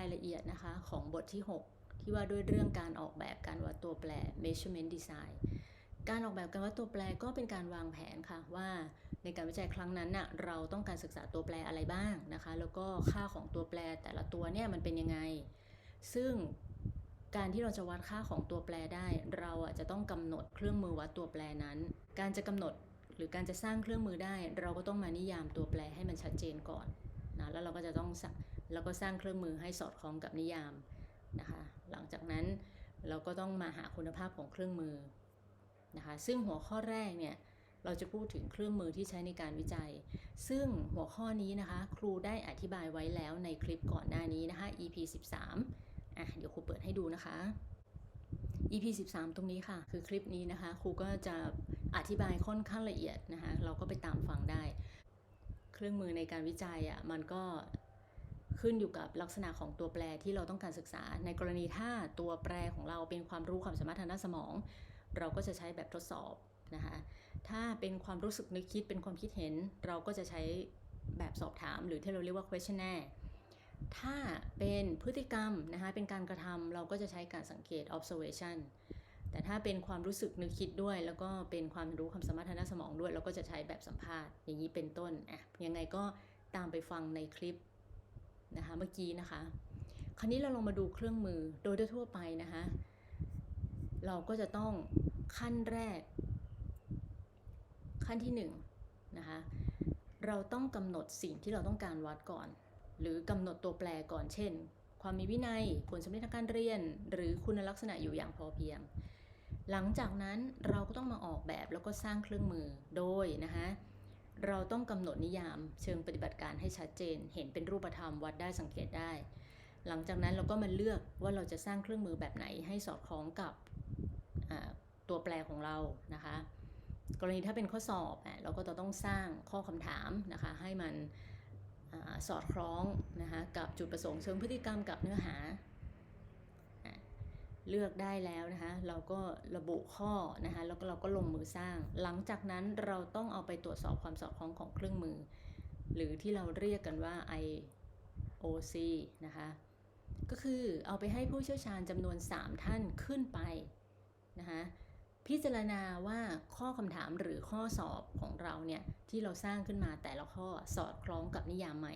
ายละเอียดนะคะของบทที่ 6 ที่ว่าด้วยเรื่องการออกแบบการวัดตัวแปร measurement design การออกแบบการวัดตัวแปรก็เป็นการวางแผนค่ะว่าในการวิจัยครั้งนั้นน่ะเราต้องการศึกษาตัวแปรอะไรบ้างนะคะ แล้วก็ค่าของตัวแปรแต่ละตัวเนี่ยมันเป็นยังไง ซึ่งการที่เราจะวัดค่าของตัวแปรได้ เราอะจะต้องกำหนดเครื่องมือวัดตัวแปรนั้น การจะกำหนดหรือการจะสร้างเครื่องมือได้ เราก็ต้องมานิยามตัวแปรให้มันชัดเจนก่อนนะแล้วเราก็จะต้องสร้าง แล้วก็สร้างเครื่องมือให้สอดคล้องกับนิยามนะคะหลังจากนั้นเราก็ต้องมาหาคุณภาพของเครื่องมือนะคะซึ่งหัวข้อแรกเนี่ยเราจะพูดถึงเครื่องมือที่ใช้ในการวิจัย ซึ่งหัวข้อนี้นะคะครูได้อธิบายไว้แล้วในคลิปก่อนหน้านี้นะคะ EP 13อะเดี๋ยวครูเปิดให้ดูนะคะ EP 13 ตรงนี้ค่ะ คือคลิปนี้นะคะครูก็จะอธิบายค่อนข้างละเอียดนะคะเราก็ไปตามฟังได้ เครื่องมือในการวิจัยอะมันก็ ขึ้นอยู่กับลักษณะของตัวแปรที่เราต้องการศึกษา ในกรณีถ้าตัวแปรของเราเป็นความรู้ความสามารถทางด้านสมอง เราก็จะใช้แบบทดสอบนะคะถ้าเป็นความรู้สึกนึกคิดเป็นความคิดเห็น เราก็จะใช้แบบสอบถาม หรือที่เราเรียกว่า questionnaire ถ้าเป็นพฤติกรรมนะคะเป็นการกระทำเราก็จะใช้การสังเกต observation แต่ถ้าเป็นความรู้สึกนึกคิดด้วย แล้วก็เป็นความรู้ความสามารถทางด้านสมองด้วย เราก็จะใช้แบบสัมภาษณ์อย่างนี้เป็นต้นอะยังไงก็ตามไปฟังในคลิป นะคะเมื่อกี้นะคะ คราวนี้เราลองมาดูเครื่องมือโดยทั่วไปนะคะเราก็จะต้องขั้นแรก ขั้นที่หนึ่งนะคะเราต้องกำหนดสิ่งที่เราต้องการวัดก่อน หรือกำหนดตัวแปรก่อนเช่น ความมีวินัยผลสำเร็จทางการเรียน หรือคุณลักษณะอยู่อย่างพอเพียง หลังจากนั้นเราก็ต้องมาออกแบบแล้วก็สร้างเครื่องมือโดยนะคะ เราต้องกำหนดนิยาม เชิงปฏิบัติการให้ชัดเจน เห็นเป็นรูปธรรมวัดได้สังเกตได้ หลังจากนั้นเราก็มาเลือกว่าเราจะสร้างเครื่องมือแบบไหนให้สอดคล้องกับตัวแปรของเรานะคะ กรณีถ้าเป็นข้อสอบเราก็จะต้องสร้างข้อคำถามนะคะให้มันอสอดคล้องนะคะกับจุดประสงค์เชิงพฤติกรรมกับเนื้อหา เลือกได้แล้วนะคะ เราก็ระบุข้อนะคะแล้วก็เราก็ลงมือสร้าง หลังจากนั้นเราต้องเอาไปตรวจสอบความสอดคล้องของเครื่องมือ หรือที่เราเรียกกันว่า IOC นะคะก็คือเอาไปให้ผู้เชี่ยวชาญจำนวน 3 ท่านขึ้นไปนะคะพิจารณาว่าข้อคำถามหรือข้อสอบของเราเนี่ยที่เราสร้างขึ้นมาแต่ละข้อสอดคล้องกับนิยามไหม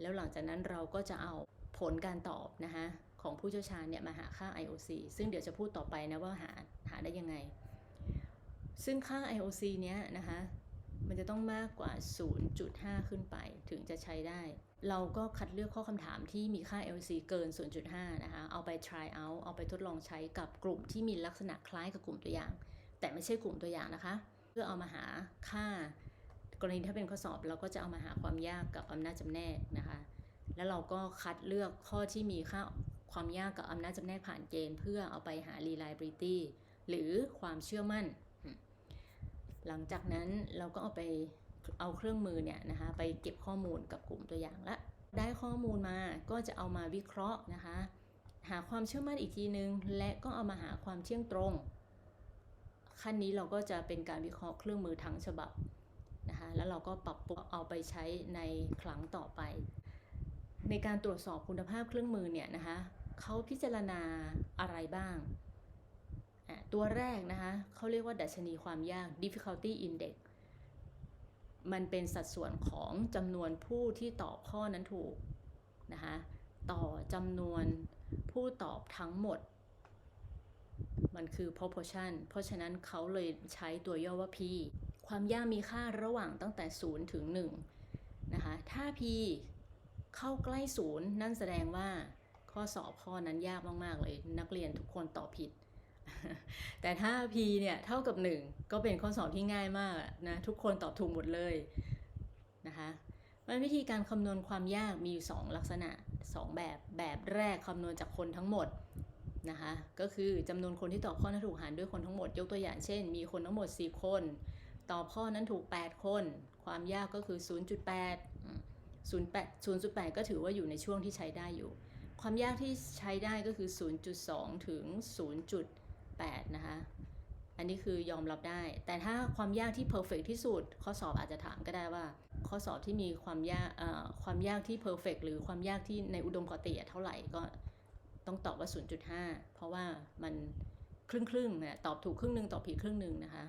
แล้วหลังจากนั้นเราก็จะเอาผลการตอบนะคะ ของผู้เชี่ยวชาญเนี่ยมาหาค่า IOC ซึ่งเดี๋ยวจะพูดต่อไปนะว่าหาหาได้ยังไง ซึ่งค่า IOC เนี้ยนะคะมันจะต้องมากกว่า 0.5 ขึ้นไปถึงจะใช้ได้ เราก็คัดเลือกข้อคำถามที่มีค่า LC เกิน 0.5 นะคะ เอาไป try out เอาไปทดลองใช้กับกลุ่มที่มีลักษณะคล้ายกับกลุ่มตัวอย่าง แต่ไม่ใช่กลุ่มตัวอย่างนะคะ เพื่อเอามาหาค่า กรณีถ้าเป็นข้อสอบเราก็จะเอามาหาความยากกับอำนาจจำแนกนะคะ แล้วเราก็คัดเลือกข้อที่มีค่า ความยากกับอำนาจจำแนกผ่านเกณฑ์เพื่อเอาไปหา reliability หรือความเชื่อมั่น หลังจากนั้นเราก็เอาไปเอาเครื่องมือเนี่ยนะคะไปเก็บข้อมูลกับกลุ่มตัวอย่างละ ได้ข้อมูลมาก็จะเอามาวิเคราะห์นะคะ หาความเชื่อมั่นอีกทีนึง และก็เอามาหาความเที่ยงตรง ขั้นนี้เราก็จะเป็นการวิเคราะห์เครื่องมือทั้งฉบับนะคะ แล้วเราก็ปรับปรุงเอาไปใช้ในครั้งต่อไป ในการตรวจสอบคุณภาพเครื่องมือเนี่ยนะคะ เขาพิจารณาอะไรบ้าง ตัวแรกนะคะเขาเรียกว่าดัชนีความยาก difficulty index มันเป็นสัดส่วนของจำนวนผู้ที่ตอบข้อนั้นถูกนะคะต่อจำนวนผู้ตอบทั้งหมด มันคือ proportion เพราะฉะนั้นเขาเลยใช้ตัวย่อว่า p ความยากมีค่าระหว่างตั้งแต่ 0 ถึง1นะคะถ้า p เข้าใกล้ 0 นั่นแสดงว่า ข้อสอบข้อนั้นยากมากๆเลย นักเรียนทุกคนตอบผิด แต่ถ้า p เนี่ยเท่ากับ 1 ก็เป็นข้อสอบที่ง่ายมากนะทุกคนตอบถูกหมดเลยนะคะมันวิธีการคำนวณความยากมีอยู่ 2 ลักษณะ 2 แบบแบบแรกคำนวณจากคนทั้งหมดนะคะก็คือจำนวนคนที่ตอบข้อนั้นถูกหารด้วยคนทั้งหมด ยกตัวอย่างเช่น มีคนทั้งหมด 10 คน ตอบข้อนั้นถูก 8 คน ความยากก็คือ 0.8 0.8 0.8 ก็ถือว่าอยู่ในช่วงที่ใช้ได้อยู่ ความยากที่ใช้ได้ก็คือ 0.2 ถึง 0.8 นะคะ อันนี้คือยอมรับได้ แต่ถ้าความยากที่ perfect ที่สุด ข้อสอบอาจจะถามก็ได้ว่า ข้อสอบที่มีความยากความยากที่ perfect หรือความยากที่ในอุดมคติเท่าไหร่ก็ต้องตอบว่า 0.5 เพราะว่ามันครึ่งครึ่งนะตอบถูกครึ่งหนึ่งตอบผิดครึ่งหนึ่งนะคะ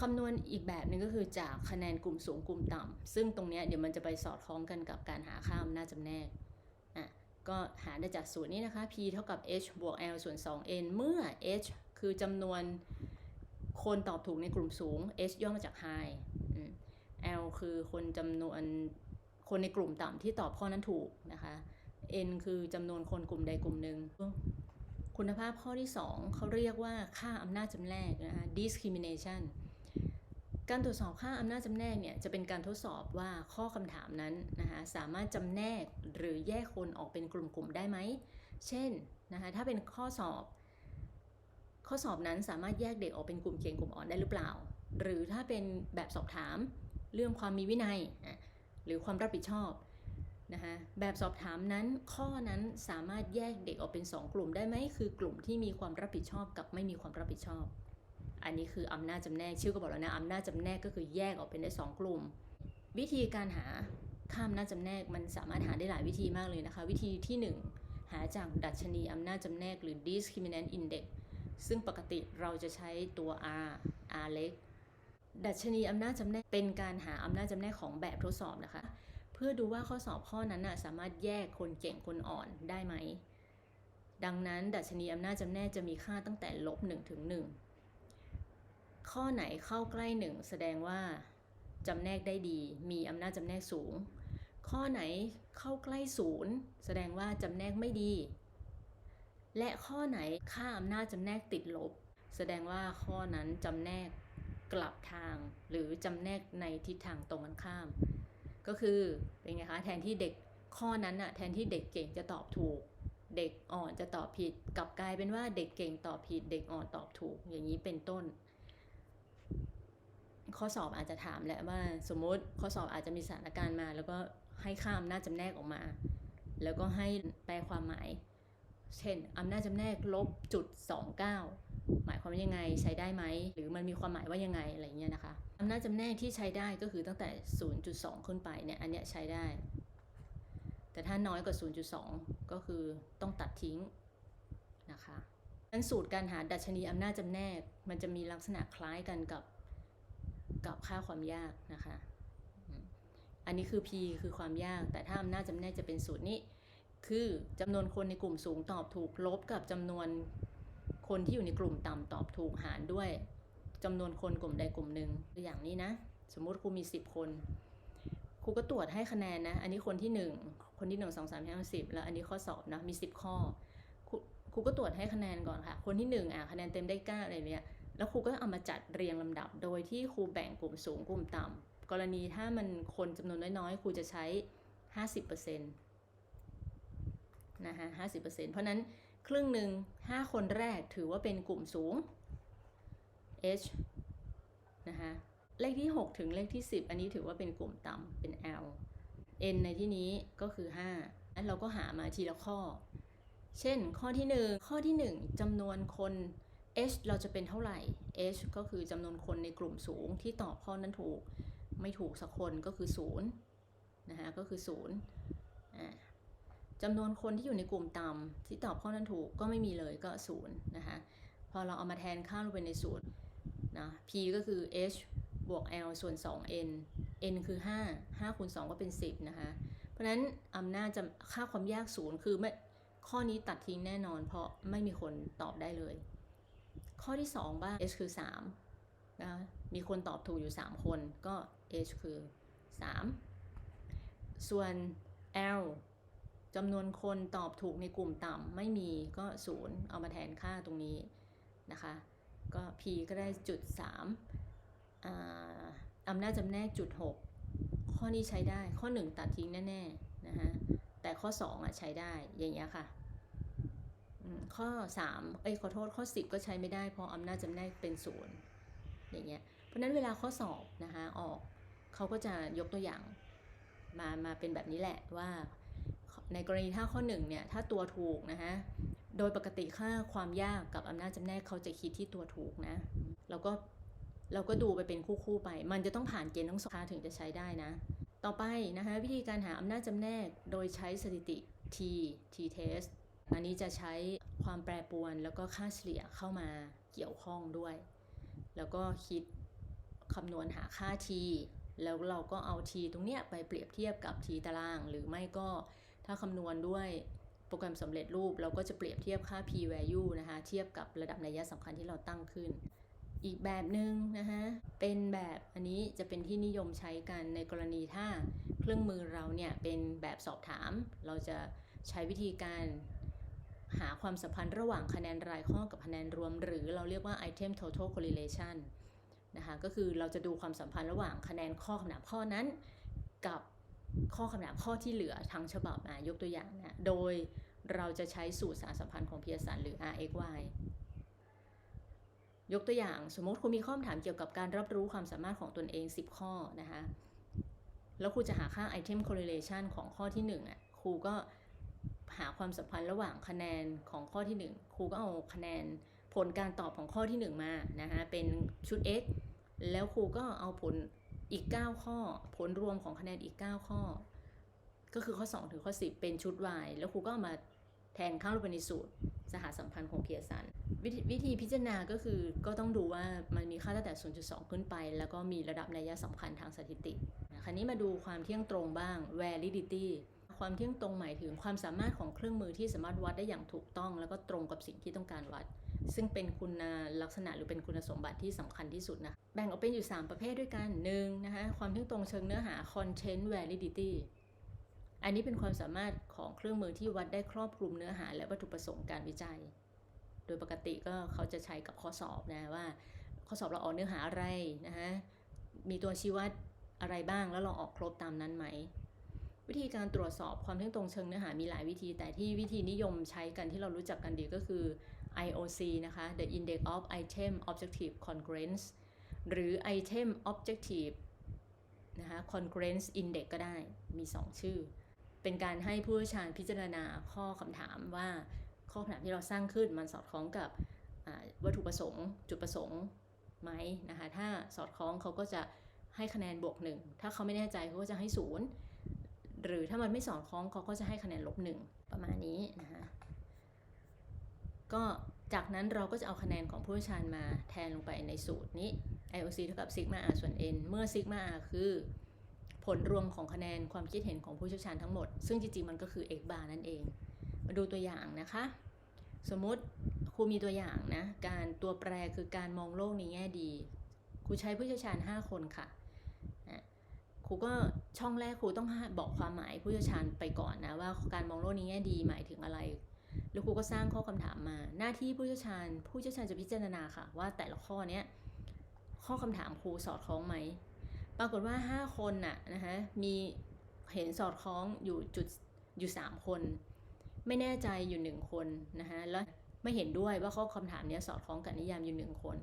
คำนวณอีกแบบหนึ่งก็คือจากคะแนนกลุ่มสูงกลุ่มต่ำซึ่งตรงนี้เดี๋ยวมันจะไปสอดคล้องกันกับการหาค่าอำนาจจำแนก ก็หาได้จากสูตรนี้นะคะ p เท่ากับ h บวก l ส่วน 2n เมื่อ h คือจำนวนคนตอบถูกในกลุ่มสูง h ย่อมาจาก high L คือคนจำนวนคนในกลุ่มต่ำที่ตอบข้อนั้นถูกนะคะ N คือจำนวนคนกลุ่มใดกลุ่มหนึ่ง คุณภาพข้อที่ 2 เขาเรียกว่าค่าอำนาจจำแนกนะคะ discrimination การตรวจสอบค่าอำนาจจำแนกเนี่ยจะเป็นการทดสอบว่าข้อคำถามนั้นนะคะสามารถจำแนกหรือแยกคนออกเป็นกลุ่มๆได้ไหม เช่นนะคะถ้าเป็นข้อสอบ ข้อสอบนั้นสามารถแยกเด็กออกเป็นกลุ่มเก่งกลุ่มอ่อนได้หรือเปล่า หรือถ้าเป็นแบบสอบถามเรื่องความมีวินัย หรือความรับผิดชอบนะคะแบบสอบถามนั้นข้อนั้นสามารถแยกเด็กออกเป็น 2 กลุ่มได้ไหมคือกลุ่มที่มีความรับผิดชอบกับไม่มีความรับผิดชอบ อันนี้คืออำนาจจำแนกชื่อก็บอกแล้วนะอำนาจจำแนกก็คือแยกออกเป็นได้ 2 กลุ่ม วิธีการหาค่าอำนาจจำแนกมันสามารถหาได้หลายวิธีมากเลยนะคะ วิธีที่ 1 หาจากดัชนีอำนาจจำแนกหรือ discriminant index ซึ่งปกติเราจะใช้ตัว R R เล็กดัชนีอำนาจจำแนกเป็นการหาอำนาจจำแนกของแบบทดสอบนะคะ เพื่อดูว่าข้อสอบข้อนั้นนะสามารถแยกคนเก่งคนอ่อนได้ไหม ดังนั้น ดัชนีอำนาจจำแนกจะมีค่าตั้งแต่ลบ1ถึง1 ข้อไหนเข้าใกล้1แสดงว่าจำแนกได้ดี มีอำนาจจำแนกสูง ข้อไหนเข้าใกล้ศูนย์แสดงว่าจำแนกไม่ดี และข้อไหนค่าอำนาจจำแนกติดลบ แสดงว่าข้อนั้นจำแนกกลับทาง หรือจำแนกในทิศทางตรงกันข้าม ก็คือเป็นไงคะแทนที่เด็กข้อนั้นอะแทนที่เด็กเก่งจะตอบถูก เด็กอ่อนจะตอบผิดกลับกลายเป็นว่าเด็กเก่งตอบผิด เด็กอ่อนตอบถูกอย่างนี้เป็นต้น ข้อสอบอาจจะถามแหละว่า สมมติข้อสอบอาจจะมีสถานการณ์มา แล้วก็ให้ค่าอำนาจจำแนกออกมา แล้วก็ให้แปลความหมาย เช่นอำนาจจำแนกลบจุด29หมายความว่ายังไงใช้ได้ไหม หรือมันมีความหมายว่ายังไงอะไรเงี้ยนะคะอำนาจจำแนกที่ใช้ได้ก็คือตั้งแต่ 0.2 ขึ้นไปเนี่ยอันเนี้ยใช้ได้ แต่ถ้าน้อยกว่า 0.2 ก็คือต้องตัดทิ้งนะคะนั้นสูตรการหาดัชนีอำนาจจำแนก มันจะมีลักษณะคล้ายกันกับ กับค่าความยากนะคะ อันนี้คือ p คือความยาก แต่ถ้าอำนาจจำแนกจะเป็นสูตรนี้ คือจำนวนคนในกลุ่มสูงตอบถูกลบกับจำนวนคนที่อยู่ในกลุ่มต่ำตอบถูกหารด้วยจำนวนคนกลุ่มใดกลุ่มหนึ่งตัวอย่างนี้นะ สมมุติครูมี 10 คนครูก็ตรวจให้คะแนนนะ อันนี้คนที่ 1 คนที่ 1 2 3 4 5 10 แล้วอันนี้ข้อสอบนะ มี 10 ข้อ ครูครูก็ตรวจให้คะแนนก่อนค่ะ คนที่1อะคะแนนเต็มได้9อะไรเนี้ย แล้วครูก็เอามาจัดเรียงลำดับ โดยที่ครูแบ่งกลุ่มสูงกลุ่มต่ำกรณีถ้ามันคนจำนวนน้อยๆครูจะใช้ 50%นะคะ50%เพราะนั้นครึ่งหนึ่ง5คนแรกถือว่าเป็นกลุ่มสูง H นะคะเลขที่ 6 ถึงเลขที่ 10 อันนี้ถือว่าเป็นกลุ่มต่ำเป็น L N ในที่นี้ก็คือ5นั้นเราก็หามาทีละข้อ เช่นข้อที่ 1 ข้อที่ 1จำนวนคน H เราจะเป็นเท่าไหร่ H ก็คือจำนวนคนในกลุ่มสูงที่ตอบข้อนั้นถูก ไม่ถูกสักคนก็คือ0นะคะก็คือ0อ่าจำนวนคนที่อยู่ในกลุ่มต่ำที่ตอบข้อนั้นถูกก็ไม่มีเลยก็ศูนย์นะคะพอเราเอามาแทนค่าลงไปในสูตรนะ p ก็คือ h บวก l ส่วน 2n n คือ 5 5คูณ2ก็เป็น 10 นะคะ เพราะฉะนั้นอำนาจจะค่าความยากศูนย์คือไม่ข้อนี้ตัดทิ้งแน่นอนเพราะไม่มีคนตอบได้เลย ข้อที่ 2 บ้าง h คือ3นะคะมีคนตอบถูกอยู่ 3 คนก็ h คือ 3 ส่วน l จำนวนคนตอบถูกในกลุ่มต่ำไม่มีก็ศูนย์เอามาแทนค่าตรงนี้นะคะ ก็ p ก็ได้จุด3อ่าอำนาจจำแนกจุด 6 ข้อนี้ใช้ได้ข้อ 1 ตัดทิ้งแน่ๆนะคะแต่ข้อ 2อะใช้ได้อย่างเงี้ยค่ะ ข้อ 3 เอ้ยขอโทษข้อ 10 ก็ใช้ไม่ได้เพราะอำนาจจำแนกเป็นศูนย์อย่างเงี้ยเพราะนั้นเวลาข้อสอบนะคะออกเขาก็จะยกตัวอย่างมามาเป็นแบบนี้แหละว่า ในกรณีถ้าข้อหนึ่งเนี่ยถ้าตัวถูกนะฮะโดยปกติค่าความยากกับอำนาจจำแนกเขาจะคิดที่ตัวถูกนะแล้วก็เราก็ดูไปเป็นคู่ๆไป มันจะต้องผ่านเกณฑ์ทั้งสองถึงจะใช้ได้นะ ต่อไปนะคะวิธีการหาอำนาจจำแนกโดยใช้สถิติ T T test อันนี้จะใช้ความแปรปรวนแล้วก็ค่าเฉลี่ยเข้ามาเกี่ยวข้องด้วย แล้วก็คิดคำนวณหาค่า t แล้วเราก็เอา t ตรงเนี้ยไปเปรียบเทียบกับ t ตาราง หรือไม่ก็ถ้าคำนวณด้วยโปรแกรมสำเร็จรูป เราก็จะเปรียบเทียบค่า p value นะคะ เทียบกับระดับนัยสำคัญที่เราตั้งขึ้น อีกแบบหนึ่งนะคะเป็นแบบอันนี้จะเป็นที่นิยมใช้กันในกรณีถ้าเครื่องมือเราเนี่ยเป็นแบบสอบถาม เราจะใช้วิธีการ หาความสัมพันธ์ระหว่างคะแนนรายข้อกับคะแนนรวม หรือเราเรียกว่า item total correlation นะคะก็คือเราจะดูความสัมพันธ์ระหว่างคะแนนข้อคำถามข้อนั้น กับข้อคำถามข้อที่เหลือทั้งฉบับนะยกตัวอย่างนะโดยเราจะใช้สูตรสารสัมพันธ์ของพียสันหรือ RxY ยกตัวอย่างสมมติคุณมีข้อคำถามเกี่ยวกับการรับรู้ความสามารถของตนเอง 10 ข้อนะคะแล้วครูจะหาค่า item correlation ของข้อที่1อะครูก็ หาความสัมพันธ์ระหว่างคะแนนของข้อที่ 1 ครูก็เอาคะแนนผลการตอบของข้อที่ 1 มานะคะเป็นชุด x แล้วครูก็เอาผลอีก 9 ข้อ ผลรวมของคะแนนอีก 9 ข้อ ก็คือข้อ 2 ถึงข้อ 10 เป็นชุด y แล้วครูก็เอามาแทนค่าลงไปในสูตร สหสัมพันธ์ของเพียรสันววิธีพิจารณาก็คือก็ต้องดูว่ามันมีค่าตั้งแต่ 0.2 ขึ้นไป แล้วก็มีระดับนัยสำคัญทางสถิติคราวนี้มาดูความเที่ยงตรงบ้าง validity ความเที่ยงตรงหมายถึงความสามารถของเครื่องมือที่สามารถวัดได้อย่างถูกต้อง แล้วก็ตรงกับสิ่งที่ต้องการวัด ซึ่งเป็นคุณลักษณะหรือเป็นคุณสมบัติที่สำคัญที่สุดนะแบ่งออกเป็นอยู่ 3 ประเภทด้วยกันหนึ่งนะคะความเที่ยงตรงเชิงเนื้อหา content validity อันนี้เป็นความสามารถของเครื่องมือที่วัดได้ครอบคลุมเนื้อหา และวัตถุประสงค์การวิจัย โดยปกติก็เขาจะใช้กับข้อสอบนะว่า ข้อสอบเราออกเนื้อหาอะไรนะคะมีตัวชี้วัดอะไรบ้างแล้วเราออกครบตามนั้นไหม วิธีการตรวจสอบความเที่ยงตรงเชิงเนื้อหามีหลายวิธี แต่ที่วิธีนิยมใช้กันที่เรารู้จักกันดีก็คือ IOC นะคะ The Index of Item Objective Congruence หรือ Item Objective นะคะ Congruence Index ก็ได้มี 2 ชื่อ เป็นการให้ผู้เชี่ยวชาญพิจารณาข้อคำถามว่าข้อคำถามที่เราสร้างขึ้นมันสอดคล้องกับวัตถุประสงค์ จุดประสงค์ไหมนะคะ ถ้าสอดคล้องเขาก็จะให้คะแนนบวกหนึ่งถ้าเขาไม่แน่ใจเขาก็จะให้ศูนย์ หรือถ้ามันไม่สอดคล้องเขาก็จะให้คะแนนลบหนึ่งประมาณนี้นะคะก็จากนั้นเราก็จะเอาคะแนนของผู้เชี่ยวชาญมาแทนลงไปในสูตรนี้ IOC เท่ากับซิกมา r ส่วน n เมื่อซิกมา r คือผลรวมของคะแนนความคิดเห็นของผู้เชี่ยวชาญทั้งหมด ซึ่งจริงๆ มันก็คือ x bar นั่นเอง มาดูตัวอย่างนะคะ สมมติครูมีตัวอย่างนะ การตัวแปรคือการมองโลกในแง่ดี ครูใช้ผู้เชี่ยวชาญ 5 คนค่ะ รูก็ช่องแรกครูต้องบอกความหมายผู้เชี่ยวชาญไปก่อนนะว่าการมองโลกในแง่ดีหมายถึงอะไร แล้วครูก็สร้างข้อคำถามมา หน้าที่ผู้เชี่ยวชาญ ผู้เชี่ยวชาญจะพิจารณาค่ะ ว่าแต่ละข้อเนี้ยข้อคำถามครูสอดคล้องไหมปรากฏว่า 5 คนน่ะนะคะมีเห็นสอดคล้องอยู่จุดอยู่ 3 คน ไม่แน่ใจอยู่ 1 คนนะคะแล้วไม่เห็นด้วยว่าข้อคำถามนี้สอดคล้องกับนิยามอยู่ 1 คน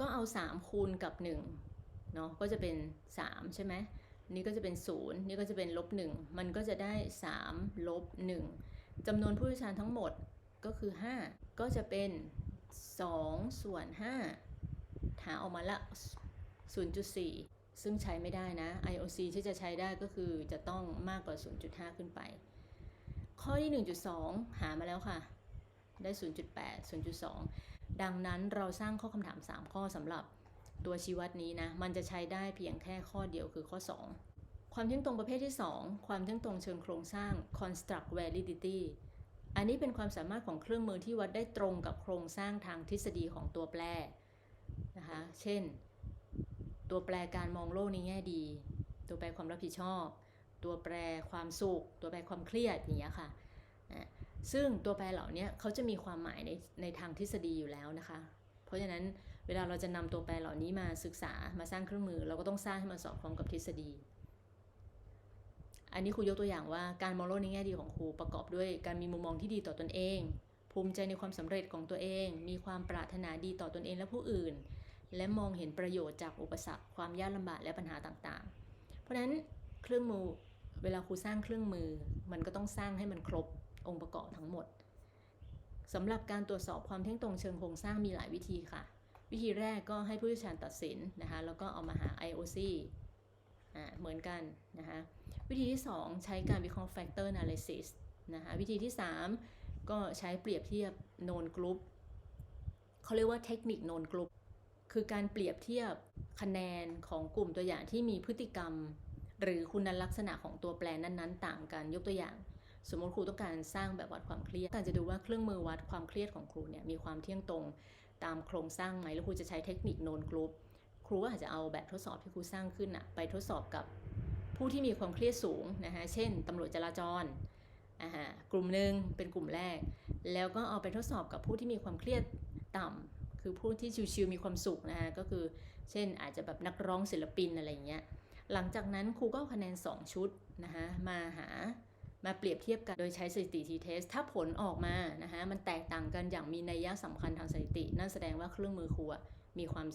ก็เอา 3 คูณกับ1เนาะก็จะเป็น 3 ใช่ไหม นี่ก็จะเป็น 0 นี่ก็จะเป็นลบ1มันก็จะได้ 3 ลบ1จำนวนผู้เชี่ยวชาญทั้งหมดก็คือ 5 ก็จะเป็น 2 ส่วน 5 หาออกมาละ 0.4 ซึ่งใช้ไม่ได้นะ IOC ที่จะใช้ได้ก็คือจะต้องมากกว่า 0.5 ขึ้นไป ข้อที่ 1.2 หามาแล้วค่ะ ได้ 0.8 0.2 ดังนั้นเราสร้างข้อคำถาม 3 ข้อสำหรับ ตัวชี้วัดนี้นะ มันจะใช้ได้เพียงแค่ข้อเดียวคือข้อ 2 ความเที่ยงตรงประเภทที่ 2 ความเที่ยงตรงเชิงโครงสร้าง construct validity อันนี้เป็นความสามารถของเครื่องมือที่วัดได้ตรงกับโครงสร้างทางทฤษฎีของตัวแปรนะคะ เช่น ตัวแปรการมองโลกในแง่ดี ตัวแปรความรับผิดชอบ ตัวแปรความสุข ตัวแปรความเครียดอย่างเงี้ยค่ะ ซึ่งตัวแปรเหล่านี้เขาจะมีความหมายในในทางทฤษฎีอยู่แล้วนะคะ เพราะฉะนั้นเวลาเราจะนำตัวแปรเหล่านี้มาศึกษามาสร้างเครื่องมือ เราก็ต้องสร้างให้มันสอดคล้องกับทฤษฎี อันนี้ครูยกตัวอย่างว่าการมองโลกในแง่ดีของครูประกอบด้วยการมีมุมมองที่ดีต่อตอนเอง ภูมิใจในความสำเร็จของตัวเอง มีความปรารถนาดีต่อตอนเองและผู้อื่น และมองเห็นประโยชน์จากอุปสรรคความยากลำบากและปัญหาต่างๆ เพราะฉะนั้นเครื่องมือเวลาครูสร้างเครื่องมือ มันก็ต้องสร้างให้มันครบองค์ประกอบทั้งหมด สำหรับการตรวจสอบความเที่ยงตรงเชิงโครงสร้างมีหลายวิธีค่ะ วิธีแรกก็ให้ผู้เชี่ยวชาญตัดสินนะคะ แล้วก็เอามาหา IOC อ่าเหมือนกันนะคะ วิธีที่ 2 ใช้การวิเคราะห์ factor analysis นะคะวิธีที่ 3 ก็ใช้เปรียบเทียบ known group เขาเรียกว่าเทคนิค known group คือการเปรียบเทียบคะแนนของกลุ่มตัวอย่างที่มีพฤติกรรม หรือคุณลักษณะของตัวแปรนั้นๆ ต่างกันยกตัวอย่าง สมมติครูต้องการสร้างแบบวัดความเครียดการจะดูว่าเครื่องมือวัดความเครียดของครูเนี่ยมีความเที่ยงตรงตามโครงสร้างไหมแล้วครูจะใช้เทคนิคโนนกรุ๊ปครูก็อาจจะเอาแบบทดสอบที่ครูสร้างขึ้นอะไปทดสอบกับผู้ที่มีความเครียดสูงนะคะเช่นตำรวจจราจรอ่าฮะกลุ่มหนึ่งเป็นกลุ่มแรก แล้วก็เอาไปทดสอบกับผู้ที่มีความเครียดต่ำคือผู้ที่ชิวๆมีความสุขนะคะก็คือ เช่นอาจจะแบบนักร้องศิลปินอะไรอย่างเงี้ยหลังจากนั้นครูก็คะแนน 2 ชุดนะคะมาหา มาเปรียบเทียบกันโดยใช้สถิติทีเทสถ้าผลออกมานะคะมันแตกต่างกันอย่างมีนัยยะสำคัญทางสถิติ นั่นแสดงว่าเครื่องมือครูอะมีความ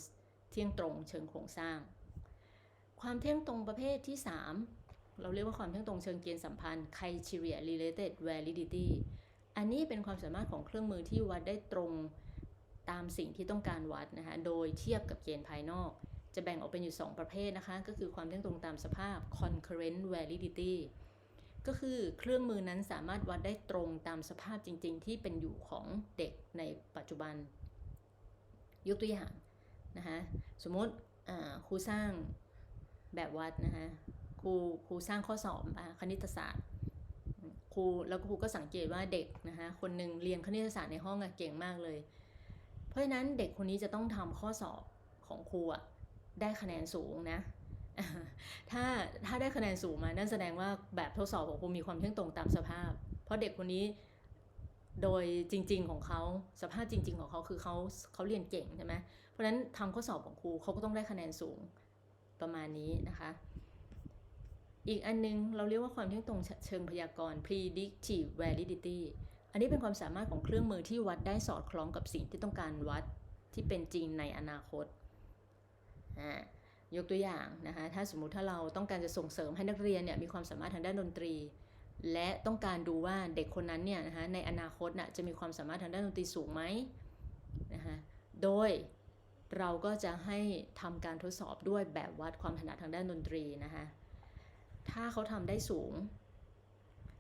เที่ยงตรงเชิงโครงสร้าง ความเที่ยงตรงประเภทที่ 3 เราเรียกว่าความเที่ยงตรงเชิงเกณฑ์สัมพันธ์ criteria related validity อันนี้เป็นความสามารถของเครื่องมือที่วัดได้ตรงตามสิ่งที่ต้องการวัดนะคะโดยเทียบกับเกณฑ์ภายนอก จะแบ่งออกเป็นอยู่ 2 ประเภทนะคะ ก็คือความเที่ยงตรงตามสภาพ concurrent validity ก็คือเครื่องมือนั้นสามารถวัดได้ตรงตามสภาพจริง ๆ ที่เป็นอยู่ของเด็กในปัจจุบัน ยกตัวอย่างนะคะสมมติครูสร้างแบบวัดนะคะครูครูสร้างข้อสอบคณิตศาสตร์ครูแล้วครูก็สังเกตว่าเด็กนะคะคนหนึ่งเรียนคณิตศาสตร์ในห้องเก่งมากเลย เพราะฉะนั้นเด็กคนนี้จะต้องทำข้อสอบของครูอะได้คะแนนสูงนะ ถ้าถ้าได้คะแนนสูงมานั่นแสดงว่าแบบทดสอบของครูมีความเที่ยงตรงตามสภาพ เพราะเด็กคนนี้โดยจริง ๆ ของเขาสภาพจริง ๆ ของเขาคือเขาเขาเรียนเก่งใช่ไหมเพราะฉะนั้นทำข้อสอบของครูเขาก็ต้องได้คะแนนสูงประมาณนี้นะคะ อีกอันนึงเราเรียกว่าความเที่ยงตรงเชิงพยากรณ์ predictive validity อันนี้เป็นความสามารถของเครื่องมือที่วัดได้สอดคล้องกับสิ่งที่ต้องการวัดที่เป็นจริงในอนาคตอ่า ยกตัวอย่างนะคะ ถ้าสมมุติถ้าเราต้องการจะส่งเสริมให้นักเรียนเนี่ยมีความสามารถทางด้านดนตรี และต้องการดูว่าเด็กคนนั้นเนี่ยนะคะในอนาคตน่ะจะมีความสามารถทางด้านดนตรีสูงไหมนะคะโดยเราก็จะให้ทำการทดสอบด้วยแบบวัดความถนัดทางด้านดนตรีนะคะถ้าเขาทำได้สูง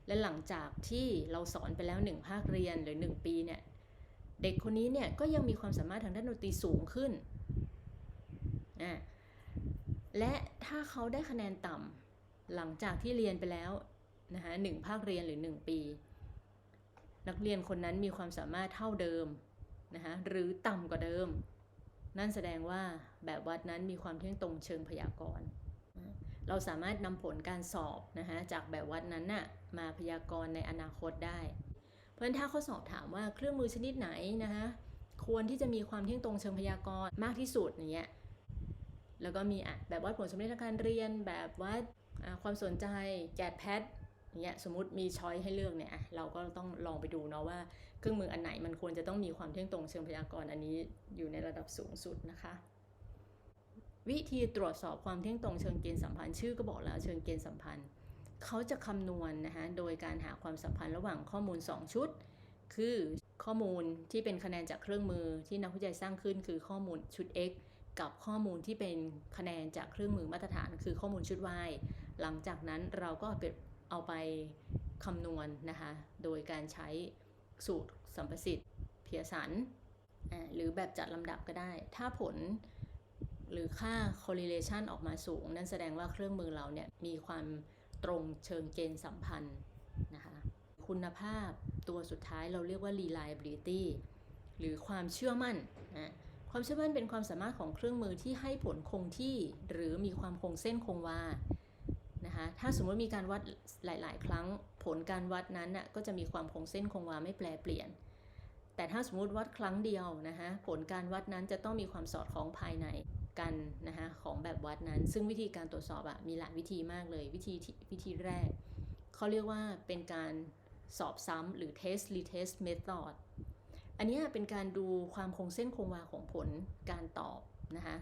และหลังจากที่เราสอนไปแล้วหนึ่งภาคเรียนหรือ 1 ปีเนี่ยเด็กคนนี้เนี่ยก็ยังมีความสามารถทางด้านดนตรีสูงขึ้นอ่า และถ้าเขาได้คะแนนต่ำหลังจากที่เรียนไปแล้วนะคะหนึ่งภาคเรียนหรือ 1 ปี นักเรียนคนนั้นมีความสามารถเท่าเดิมนะคะหรือต่ำกว่าเดิม นั่นแสดงว่าแบบวัดนั้นมีความเที่ยงตรงเชิงพยากรณ์เราสามารถนำผลการสอบนะคะจากแบบวัดนั้นน่ะมาพยากรณ์ในอนาคตได้ เพราะฉะนั้นถ้าข้อสอบถามว่าเครื่องมือชนิดไหนนะคะควรที่จะมีความเที่ยงตรงเชิงพยากรณ์มากที่สุดอย่างเงี้ย แล้วก็มีอะแบบวัดผลสำเร็จทางการเรียน แบบวัดความสนใจแกดแพทเงี้ยสมมติมีช้อยให้เลือกเนี่ยเราก็ต้องลองไปดูเนาะว่าเครื่องมืออันไหนมันควรจะต้องมีความเที่ยงตรงเชิงพยากรณ์อันนี้อยู่ในระดับสูงสุดนะคะ วิธีตรวจสอบความเที่ยงตรงเชิงเกณฑ์สัมพันธ์ชื่อก็บอกแล้วเชิงเกณฑ์สัมพันธ์เขาจะคำนวณนะคะโดยการหาความสัมพันธ์ระหว่างข้อมูล 2 ชุด คือข้อมูลที่เป็นคะแนนจากเครื่องมือที่นักวิจัยสร้างขึ้นคือข้อมูลชุด x กับข้อมูลที่เป็นคะแนนจากเครื่องมือมาตรฐานคือข้อมูลชุด y หลังจากนั้นเราก็เอาไปคำนวณนะคะ โดยการใช้สูตรสัมประสิทธิ์เพียสัน หรือแบบจัดลำดับก็ได้ ถ้าผลหรือค่า correlation ออกมาสูง นั่นแสดงว่าเครื่องมือเราเนี่ยมีความตรงเชิงเกณฑ์สัมพันธ์นะคะ คุณภาพตัวสุดท้ายเราเรียกว่า reliability หรือความเชื่อมั่นนะ ความเชื่อมั่นเป็นความสามารถของเครื่องมือที่ให้ผลคงที่หรือมีความคงเส้นคงวานะคะถ้าสมมติมีการวัดหลาย ๆ ครั้ง ผลการวัดนั้นน่ะก็จะมีความคงเส้นคงวาไม่แปรเปลี่ยน แต่ถ้าสมมติวัดครั้งเดียวนะคะผลการวัดนั้นจะต้องมีความสอดคล้องภายในกันนะคะของแบบวัดนั้น ซึ่งวิธีการตรวจสอบอะมีหลายวิธีมากเลยวิธีวิธีแรกเขาเรียกว่าเป็นการสอบซ้ำหรือ test retest method อันนี้เป็นการดูความคงเส้นคงวาของผลการตอบนะคะ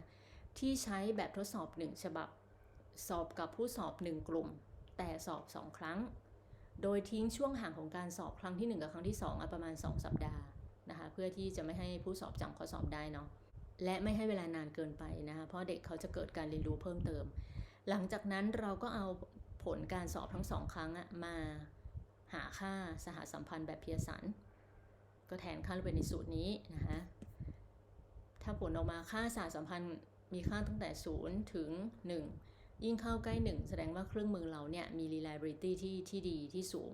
ที่ใช้แบบทดสอบ 1 ฉบับ สอบกับผู้สอบ 1 กลุ่ม แต่สอบ 2 ครั้ง โดยทิ้งช่วงห่างของการสอบครั้งที่ 1 กับครั้งที่ 2 ประมาณ 2 สัปดาห์นะคะเพื่อที่จะไม่ให้ผู้สอบจำข้อสอบได้เนาะและไม่ให้เวลานานเกินไปนะคะเพราะเด็กเขาจะเกิดการเรียนรู้เพิ่มเติม หลังจากนั้นเราก็เอาผลการสอบทั้งสองครั้งมาหาค่าสหสัมพันธ์แบบเพียสัน ก็แทนค่าลงไปในสูตรนี้นะคะถ้าผลออกมาค่าสหสัมพันธ์มีค่าตั้งแต่ 0 ถึง 1 ยิ่งเข้าใกล้ 1 แสดงว่าเครื่องมือเราเนี่ย มี reliability ที่ที่ดีที่สูง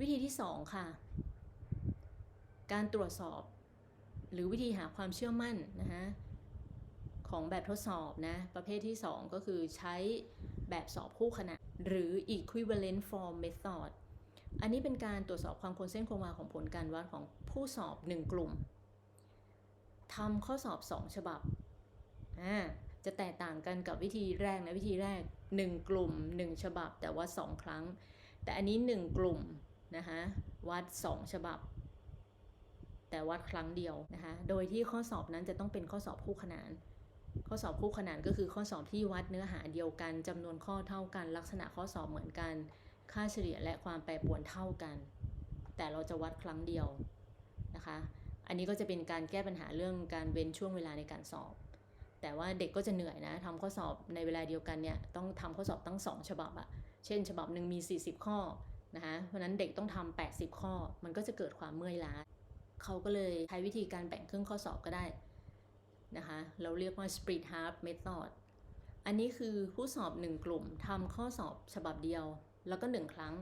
วิธีที่ 2 ค่ะ การตรวจสอบ หรือวิธีหาความเชื่อมั่นนะคะของแบบทดสอบนะ ประเภทที่ 2 ก็คือใช้แบบสอบคู่ขนานหรือ equivalent form method อันนี้เป็นการตรวจสอบความคงเส้นคงวาของผลการวัดของผู้สอบ 1 กลุ่มทำข้อสอบ 2 ฉบับอ่าจะแตกต่างกันกับวิธีแรกนะวิธีแรก 1 กลุ่ม 1 ฉบับ แต่ว่า 2 ครั้ง แต่อันนี้ 1 กลุ่มนะคะวัด 2 ฉบับ แต่วัดครั้งเดียวนะคะโดยที่ข้อสอบนั้นจะต้องเป็นข้อสอบคู่ขนาน ข้อสอบคู่ขนานก็คือข้อสอบที่วัดเนื้อหาเดียวกันจำนวนข้อเท่ากัน ลักษณะข้อสอบเหมือนกัน ค่าเฉลี่ยและความแปรปรวนเท่ากัน แต่เราจะวัดครั้งเดียวนะคะ อันนี้ก็จะเป็นการแก้ปัญหาเรื่องการเว้นช่วงเวลาในการสอบ แต่ว่าเด็กก็จะเหนื่อยนะทำข้อสอบในเวลาเดียวกันเนี่ยต้องทำข้อสอบตั้ง 2 ฉบับอะเช่น ฉบับหนึ่งมี 40 ข้อนะคะเพราะนั้นเด็กต้องทำ80 ข้อ มันก็จะเกิดความเมื่อยล้าเขาก็เลยใช้วิธีการแบ่งครึ่งข้อสอบก็ได้นะคะเราเรียกว่า split half method อันนี้คือผู้สอบ 1 กลุ่มทำข้อสอบฉบับเดียว แล้วก็1ครั้ง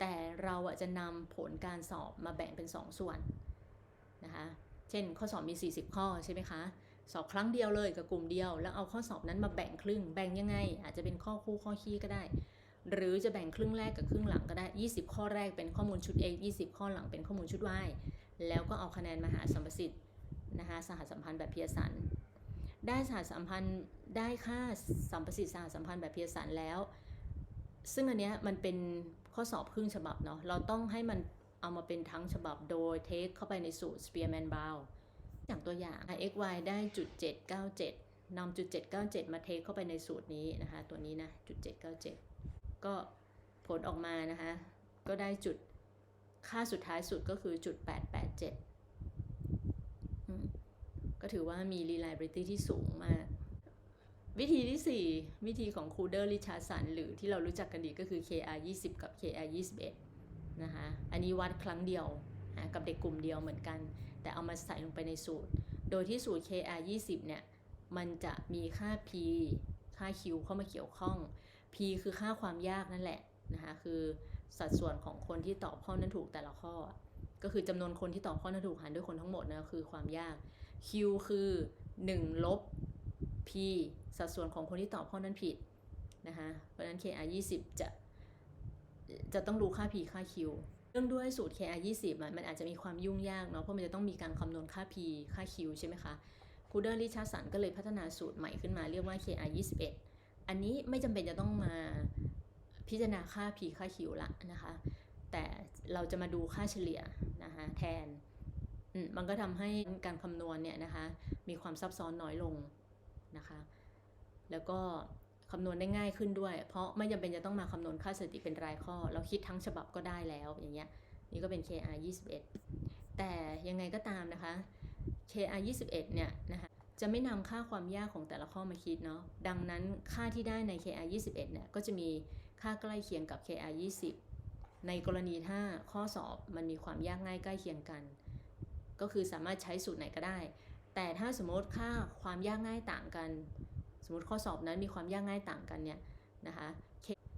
แต่เราจะนำผลการสอบมาแบ่งเป็น2ส่วนนะคะเช่นข้อสอบมี 40 ข้อใช่ไหมคะสอบครั้งเดียวเลยกับกลุ่มเดียว แล้วเอาข้อสอบนั้นมาแบ่งครึ่ง แบ่งยังไง อาจจะเป็นข้อคู่ข้อขี้ก็ได้ หรือจะแบ่งครึ่งแรกกับครึ่งหลังก็ได้ 20 ข้อแรกเป็นข้อมูลชุด X 20 ข้อหลังเป็นข้อมูลชุด Y แล้วก็เอาคะแนนมาหาสัมประสิทธิ์นะคะสหสัมพันธ์แบบเพียสันได้สหสัมพันธ์ได้ค่าสัมประสิทธิ์สหสัมพันธ์แบบเพียสันแล้ว ซึ่งอันเนี้ยมันเป็นข้อสอบครึ่งฉบับเนาะเราต้องให้มันเอามาเป็นทั้งฉบับโดยเทคเข้าไปในสูตร Spearman Brown อย่างตัวอย่าง x y ได้จุด797นำจุด797 มาเทคเข้าไปในสูตรนี้นะคะ ตัวนี้นะจุด797 ก็ผลออกมานะคะ ก็ได้จุดค่าสุดท้ายสุดก็คือจุด887ก็ถือว่ามี reliability ที่สูงมาก วิธีที่ 4 วิธีของคูเดอร์ริชาร์สันหรือที่เรารู้จักกันดีก็คือ KR 20กับ KR 21นะคะอันนี้วัดครั้งเดียวนะกับเด็กกลุ่มเดียวเหมือนกัน แต่เอามาใส่ลงไปในสูตร โดยที่สูตร KR 20เนี่ยมันจะมีค่า P ค่า Q เข้ามาเกี่ยวข้อง P คือค่าความยากนั่นแหละนะคะคือสัดส่วนของคนที่ตอบข้อนั้นถูกแต่ละข้อ ก็คือจำนวนคนที่ตอบข้อนั้นถูกหารด้วยคนทั้งหมดนะคือความยาก Q คือ1ลบ P สัดส่วนของคนที่ตอบข้อนั้นผิดนะคะเพราะนั้น KR 20จะจะต้องดูค่า P ค่า Q เรื่องด้วยสูตร KR 20มันอาจจะมีความยุ่งยากเนาะเพราะมันจะต้องมีการคำนวณค่า P ค่า Q ใช่ไหมคะคูเดอร์ริชาร์สันก็เลยพัฒนาสูตรใหม่ขึ้นมาเรียกว่า KR 21อันนี้ไม่จำเป็นจะต้องมาพิจารณาค่า P ค่า Q ละนะคะ แต่เราจะมาดูค่าเฉลี่ยนะคะแทนมันก็ทำให้การคำนวณเนี่ยนะคะมีความซับซ้อนน้อยลงนะคะ แล้วก็คำนวณได้ง่ายขึ้นด้วย เพราะไม่จำเป็นจะต้องมาคำนวณค่าสถิติเป็นรายข้อ เราคิดทั้งฉบับก็ได้แล้วอย่างเงี้ยนี่ก็เป็น KR 21 แต่ยังไงก็ตามนะคะ KR 21เนี่ยนะคะจะไม่นำค่าความยากของแต่ละข้อมาคิดเนาะดังนั้นค่าที่ได้ใน KR 21เนี่ยก็จะมีค่าใกล้เคียงกับ KR 20 ในกรณีถ้าข้อสอบมันมีความยากง่ายใกล้เคียงกัน ก็คือสามารถใช้สูตรไหนก็ได้ แต่ถ้าสมมติค่าความยากง่ายต่างกัน สมมติข้อสอบนั้นมีความยากง่ายต่างกันเนี่ยนะคะ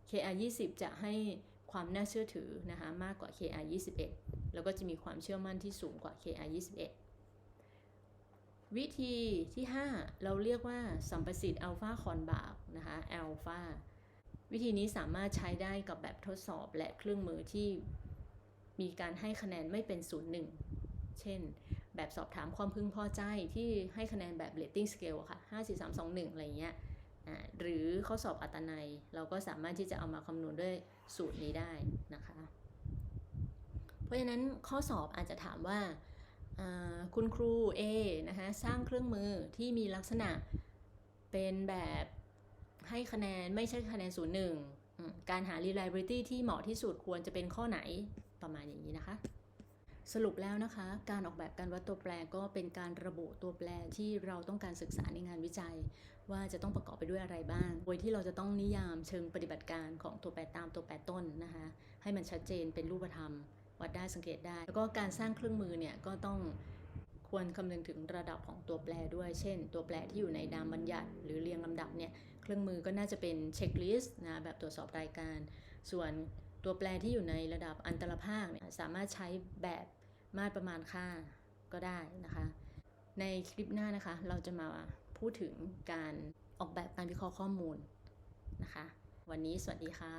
KR 20จะให้ความน่าเชื่อถือนะคะมากกว่า KR 21แล้วก็จะมีความเชื่อมั่นที่สูงกว่า KR 21วิธีที่ 5 เราเรียกว่าสัมประสิทธิ์อัลฟาคอนบาร์นะคะอัลฟาวิธีนี้สามารถใช้ได้กับแบบทดสอบและเครื่องมือที่มีการให้คะแนนไม่เป็น0 1เช่น แบบสอบถามความพึงพอใจที่ให้คะแนนแบบ rating scale ค่ะ 5 4 3 2 1 อะไรเงี้ยหรือข้อสอบอัตนัย เราก็สามารถที่จะเอามาคำนวณด้วยสูตรนี้ได้นะคะ เพราะฉะนั้นข้อสอบอาจจะถามว่าคุณครู A นะคะสร้างเครื่องมือที่มีลักษณะเป็นแบบให้คะแนนไม่ใช่คะแนนศูนย์หนึ่งการหา reliability ที่เหมาะที่สุดควรจะเป็นข้อไหนประมาณอย่างนี้นะคะ สรุปแล้วนะคะ การออกแบบการวัดตัวแปรก็เป็นการระบุตัวแปรที่เราต้องการศึกษาในงานวิจัย ว่าจะต้องประกอบไปด้วยอะไรบ้าง โดยที่เราจะต้องนิยามเชิงปฏิบัติการของตัวแปรตามตัวแปรต้นนะคะ ให้มันชัดเจนเป็นรูปธรรม วัดได้สังเกตได้ แล้วก็การสร้างเครื่องมือเนี่ยก็ต้องควรคำนึงถึงระดับของตัวแปรด้วย เช่น ตัวแปรที่อยู่ในนามบัญญัติ หรือเรียงลำดับเนี่ย เครื่องมือก็น่าจะเป็นเช็คลิสต์นะแบบตรวจสอบรายการ ส่วน ตัวแปรที่อยู่ในระดับอันตรภาคเนี่ยสามารถใช้แบบมาตรประมาณค่าก็ได้นะคะ ในคลิปหน้านะคะ เราจะมาพูดถึงการออกแบบการวิเคราะห์ข้อมูลนะคะ วันนี้สวัสดีค่ะ